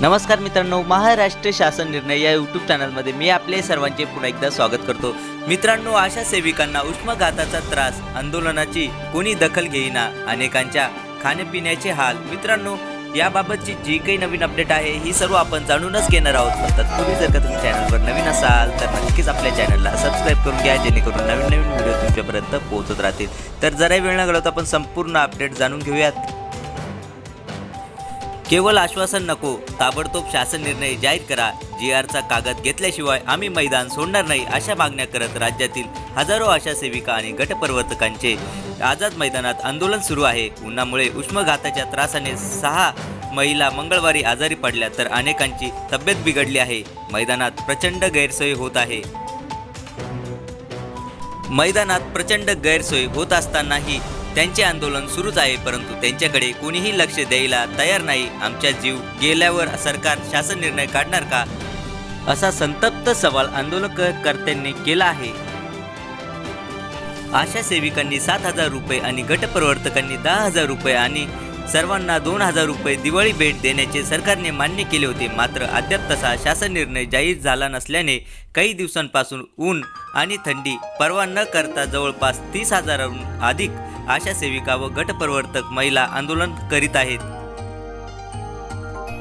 नमस्कार मित्रांनो महाराष्ट्र शासन निर्णय या यूट्यूब चॅनलमध्ये मी आपले सर्वांचे पुन्हा एकदा स्वागत करतो. मित्रांनो आशा सेविकांना उष्माघाताचा त्रास आंदोलनाची कोणी दखल घेईना अनेकांच्या खाण्यापिण्याचे हाल. मित्रांनो याबाबतची जी काही नवीन अपडेट आहे ही सर्व आपण जाणूनच घेणार आहोत. तर तुम्ही जर का तुम्ही चॅनलवर नवीन असाल तर नक्कीच आपल्या चॅनलला सबस्क्राईब करून घ्या जेणेकरून नवीन नवीन व्हिडिओ तुमच्यापर्यंत पोहोचत राहतील. तर जरा वेळ न घालवता आपण संपूर्ण अपडेट जाणून घेऊयात. केवळ आश्वासन नको ताबडतोब शासन निर्णय जाहीर करा. जी आरचा कागद घेतल्याशिवाय आम्ही मैदान सोडणार नाही अशा मागण्या करत राज्यातील हजारो आशा सेविका आणि गटप्रवर्तकांचे आझाद मैदानात आंदोलन सुरू आहे. उन्हामुळे उष्मघाताच्या त्रासाने सहा महिला मंगळवारी आजारी पडल्या तर अनेकांची तब्येत बिघडली आहे. मैदानात प्रचंड गैरसोय होत आहे. मैदानात प्रचंड गैरसोय होत असतानाही त्यांचे आंदोलन सुरूच आहे परंतु त्यांच्याकडे कोणीही लक्ष द्यायला तयार नाही. आमच्या जीव गेल्यावर सरकार शासन निर्णय काढणार का? असा संतप्त सवाल आंदोलनकर्त्यांनी केला आहे. आशा सेविकांनी सात हजार रुपये आणि गटप्रवर्तकांनी दहा हजार रुपये आणि सर्वांना दोन हजार रुपये दिवाळी भेट देण्याचे सरकारने मान्य केले होते. मात्र अद्याप तसा शासन निर्णय जाहीर झाला नसल्याने काही दिवसांपासून ऊन आणि थंडी परवा न करता जवळपास तीस हजाराहून अधिक आशा सेविका व गटप्रवर्तक महिला आंदोलन करीत आहेत.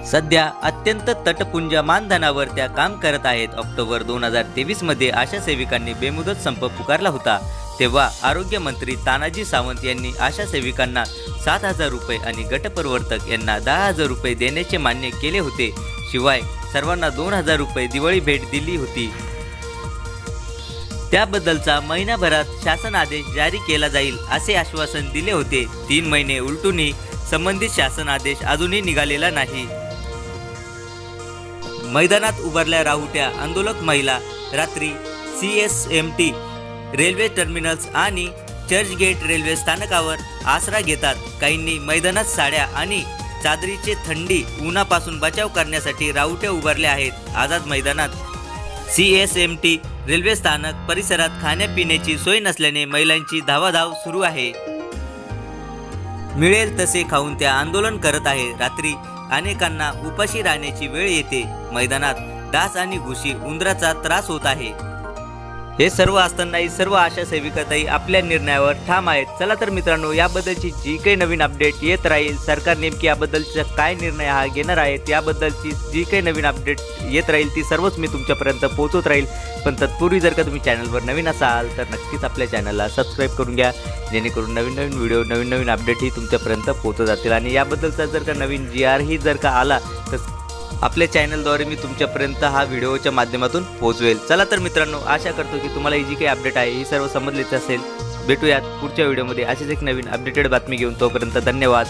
सध्या अत्यंत तटपुंज मानधनावर त्या काम करत आहेत. ऑक्टोबर दोन हजार तेवीसमध्ये आशा सेविकांनी बेमुदत संप पुकारला होता. तेव्हा आरोग्यमंत्री तानाजी सावंत यांनी आशा सेविकांना सात हजार रुपये आणि गटप्रवर्तक यांना दहा हजार रुपये देण्याचे मान्य केले होते. शिवाय सर्वांना दोन हजार रुपये दिवाळी भेट दिली होती. त्याबद्दलचा महिनाभरात शासन आदेश जारी केला जाईल असे आश्वासन दिले होते. तीन महिने उलटूनही संबंधित शासन आदेश अजूनही निघालेला नाही. मैदानात उभारल्या राहुट्या आंदोलक महिला रात्री C S M T railway terminals आणि चर्चगेट रेल्वे स्थानकावर आसरा घेतात. काहींनी मैदानात साड्या आणि चादरीचे थंडी उन्हापासून बचाव करण्यासाठी राऊट्या उभारल्या आहेत. आझाद मैदानात C S M T railway स्थानक परिसरात खाण्यापिण्याची सोय नसल्याने महिलांची धावाधाव सुरू आहे. मिळेल तसे खाऊन त्या आंदोलन करत आहे. रात्री अनेकांना उपाशी राहण्याची वेळ येते. मैदानात डास आणि घुशी उंदराचा त्रास होत आहे. हे सर्व असतानाही सर्व आशा सेविकाताई आपल्या निर्णयावर ठाम आहेत. चला तर मित्रांनो याबद्दलची जी काही नवीन अपडेट येत राहील सरकार नेमकी याबद्दलचा काय निर्णय हा घेणार आहे याबद्दलची जी काही नवीन अपडेट येत राहील ती सर्वच मी तुमच्यापर्यंत पोहोचत राहील. पण तत्पूर्वी जर का तुम्ही चॅनलवर नवीन असाल तर नक्कीच आपल्या चॅनलला सबस्क्राईब करून घ्या. जेणेकरून नवीन नवीन व्हिडिओ नवीन नवीन अपडेटही तुमच्यापर्यंत पोहोचत जातील. आणि याबद्दलचा जर का नवीन जी आरही जर का आला तर आपल्या चॅनलद्वारे मी तुमच्यापर्यंत हा व्हिडिओच्या माध्यमातून पोहोचवेल. चला तर मित्रांनो आशा करतो की तुम्हाला ही जी काही अपडेट आहे ही सर्व समजलीच असेल. भेटूयात पुढच्या व्हिडिओमध्ये. अशीच एक नवीन अपडेटेड बातमी घेऊन तोपर्यंत धन्यवाद.